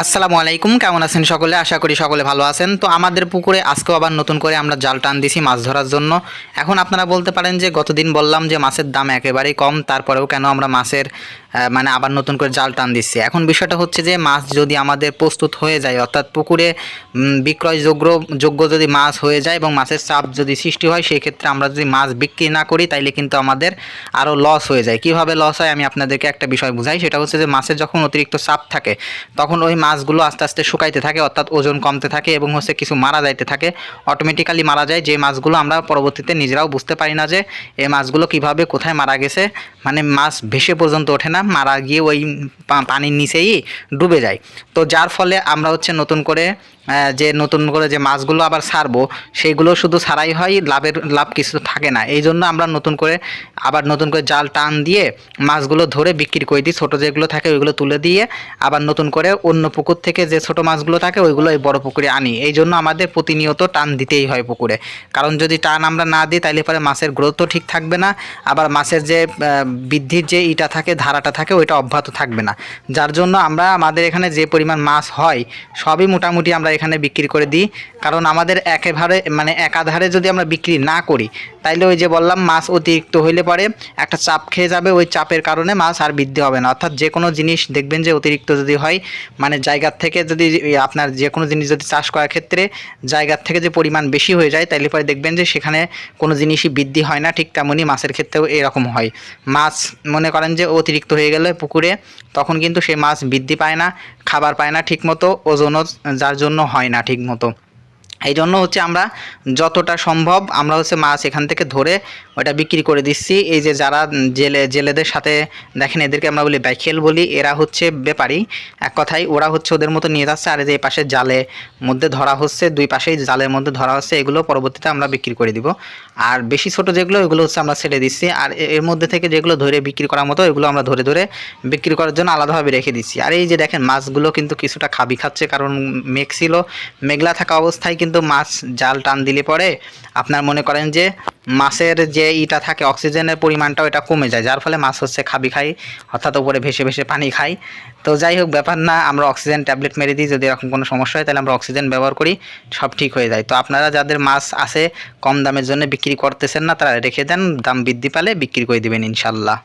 আসসালামু আলাইকুম, কেমন আছেন সকলে? আশা করি সকলে ভালো আছেন। তো আমাদের পুকুরে আজকেও আবার নতুন করে আমরা জাল টান দিছি মাছ ধরার জন্য। এখন আপনারা বলতে পারেন যে গতদিন বললাম যে মাছের দাম একেবারেই কম, তারপরেও কেন আমরা মাছের মানে আবার নতুন করে জাল টান দিচ্ছে। এখন বিষয়টা হচ্ছে যে, মাছ যদি আমাদের প্রস্তুত হয়ে যায়, অর্থাৎ পুকুরে বিক্রয়যোগ্য, যোগ্য যদি মাছ হয়ে যায় এবং মাছের চাপ যদি সৃষ্টি হয়, সেই ক্ষেত্রে আমরা যদি মাছ বিক্রি না করি, তাইলে কিন্তু আমাদের আরও লস হয়ে যায়। কীভাবে লস হয়, আমি আপনাদেরকে একটা বিষয় বুঝাই। সেটা হচ্ছে যে, মাছের যখন অতিরিক্ত চাপ থাকে, তখন ওই মাছগুলো আস্তে আস্তে শুকাইতে থাকে, অর্থাৎ ওজন কমতে থাকে এবং হচ্ছে কিছু মারা যাইতে থাকে। অটোমেটিক্যালি মারা যায় যে মাছগুলো আমরা পরবর্তীতে নিজেরাও বুঝতে পারি না যে এই মাছগুলো কীভাবে কোথায় মারা গেছে। মানে মাছ ভেসে পর্যন্ত ওঠে না। মারা গিয়ে ওই পানির নিচেই ডুবে যায়। তো যার ফলে আমরা হচ্ছে নতুন করে যে নতুন করে যে মাছগুলো আবার ছাড়বো সেইগুলো শুধু ছাড়াই হয়, লাভের লাভ কিছু থাকে না। এই জন্য আমরা নতুন করে আবার নতুন করে জাল টান দিয়ে মাছগুলো ধরে বিক্রি করে দিই। ছোটো যেগুলো থাকে ওইগুলো তুলে দিয়ে আবার নতুন করে অন্য পুকুর থেকে যে ছোট মাছগুলো থাকে, ওইগুলো এই বড় পুকুরে আনি। এই জন্য আমাদের প্রতিনিয়ত টান দিতেই হয় পুকুরে। কারণ যদি টান আমরা না দিই তাহলে পরে মাছের গ্রোথও ঠিক থাকবে না। আবার মাছের যে বৃদ্ধির যে ইটা থাকে, ধারাটা থাকে, ওইটা অব্যাহত থাকবে না। যার জন্য আমরা আমাদের এখানে যে পরিমাণ মাছ হয়, সবই মোটামুটি আমরা এখানে বিক্রি করে দিই। কারণ আমাদের একেবারে মানে একাধারে যদি আমরা বিক্রি না করি তাইলে ওই যে বললাম মাছ অতিরিক্ত হইলে পরে একটা চাপ খেয়ে যাবে, ওই চাপের কারণে মাছ আর বৃদ্ধি হবে না। অর্থাৎ যে কোনো জিনিস দেখবেন যে অতিরিক্ত যদি হয় মানে জায়গার থেকে যদি আপনার যে কোনো জিনিস যদি চাষ করার ক্ষেত্রে জায়গার থেকে যে পরিমাণ বেশি হয়ে যায়, তাইলে পরে দেখবেন যে সেখানে কোনো জিনিসই বৃদ্ধি হয় না, ঠিক তেমনই মাছের ক্ষেত্রেও এরকম হয়। মাছ মনে করেন যে অতিরিক্ত হয়ে গেলে পুকুরে তখন কিন্তু সেই মাছ বৃদ্ধি পায় না, খাবার পায় না ঠিকমতো, ওজনও যার জন্য হয় না ঠিকমতো। এই জন্য হচ্ছে আমরা যতটা সম্ভব আমরা হচ্ছে মাছ এখান থেকে ধরে ওটা বিক্রি করে দিচ্ছি। এই যে যারা জেলে, জেলেদের সাথে দেখেন এদেরকে আমরা বলি ব্যাখেল বলি, এরা হচ্ছে ব্যাপারী এক কথায় ওরা হচ্ছে ওদের মতো নিয়ে যাচ্ছে আর এই যে পাশে জালে মধ্যে ধরা হচ্ছে, দুই পাশেই জালের মধ্যে ধরা হচ্ছে, এগুলো পরবর্তীতে আমরা বিক্রি করে দিব। আর বেশি ছোট যেগুলো এগুলো হচ্ছে আমরা ছেড়ে দিচ্ছি। আর এর মধ্যে থেকে যেগুলো ধরে বিক্রি করার মতো এগুলো আমরা ধরে ধরে বিক্রি করার জন্য আলাদাভাবে রেখে দিচ্ছি। আর এই যে দেখেন মাছগুলো কিন্তু কিছুটা খাবি খাচ্ছে, কারণ মেঘ ছিল, মেঘলা থাকা অবস্থায় কিন্তু মাছ জাল টান দিলে পরে আপনার মনে করেন যে মাছের যে ইটা থাকে, অক্সিজেনের পরিমাণটাও এটা কমে যায়। যার ফলে মাছ হচ্ছে খাবি খাই, অর্থাৎ উপরে ভেসে ভেসে পানি খাই। তো যাই হোক, ব্যাপার না, আমরা অক্সিজেন ট্যাবলেট মেরে দিই। যদি এরকম কোনো সমস্যা হয়, তাহলে আমরা অক্সিজেন ব্যবহার করি, সব ঠিক হয়ে যায়। তো আপনারা যাদের মাছ আছে, কম দামের জন্য বিক্রি করতেছেন না, তারা রেখে দেন, দাম বৃদ্ধি পালে বিক্রি করে দিবেন ইনশাল্লাহ।